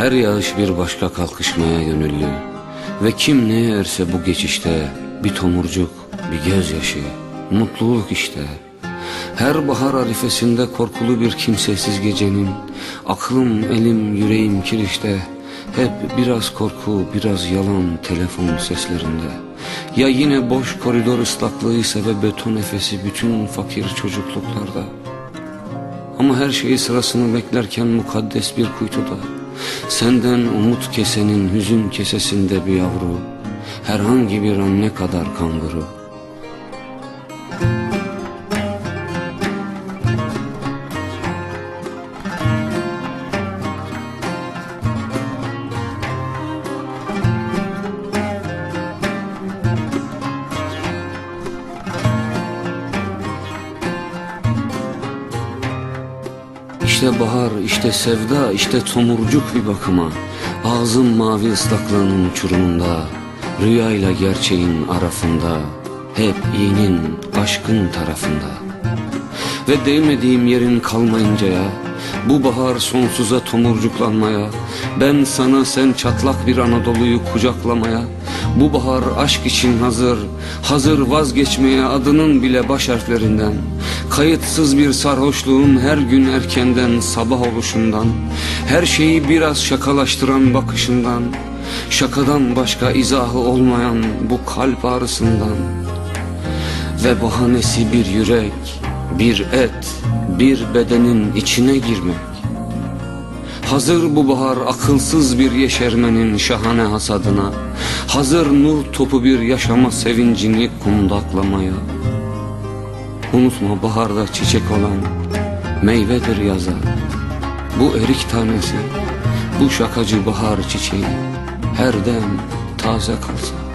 Her yağış bir başka kalkışmaya gönüllü Ve kim ne yerse bu geçişte Bir tomurcuk, bir gözyaşı Mutluluk işte. Her bahar arifesinde korkulu bir kimsesiz gecenin Aklım, elim, yüreğim kirişte Hep biraz korku, biraz yalan telefon seslerinde. Ya yine boş koridor ıslaklığıysa ve beton nefesi bütün fakir çocukluklarda? Ama her şeyi sırasını beklerken mukaddes bir kuytuda Senden umut kesenin hüzün kesesinde bir yavru Herhangi bir anne kadar kanguru İşte bahar, işte sevda, işte tomurcuk bir bakıma. Ağzım mavi ıslaklığının uçurumunda Rüyayla gerçeğin arafında Hep iyinin, aşkın tarafında. Ve değmediğim yerin kalmayıncaya Bu bahar sonsuza tomurcuklanmaya Ben sana sen çatlak bir Anadolu'yu kucaklamaya Bu bahar aşk için hazır Hazır vazgeçmeye adının bile baş harflerinden Kayıtsız bir sarhoşluğun her gün erkenden sabah oluşundan Her şeyi biraz şakalaştıran bakışından Şakadan başka izahı olmayan bu kalp ağrısından Ve bahanesi bir yürek, bir et, bir bedenin içine girmek. Hazır bu bahar akılsız bir yeşermenin şahane hasadına Hazır nur topu bir yaşama sevincini kundaklamaya Unutma baharda çiçek olan meyvedir yaza. Bu erik tanesi, bu şakacı bahar çiçeği Her dem taze kalsa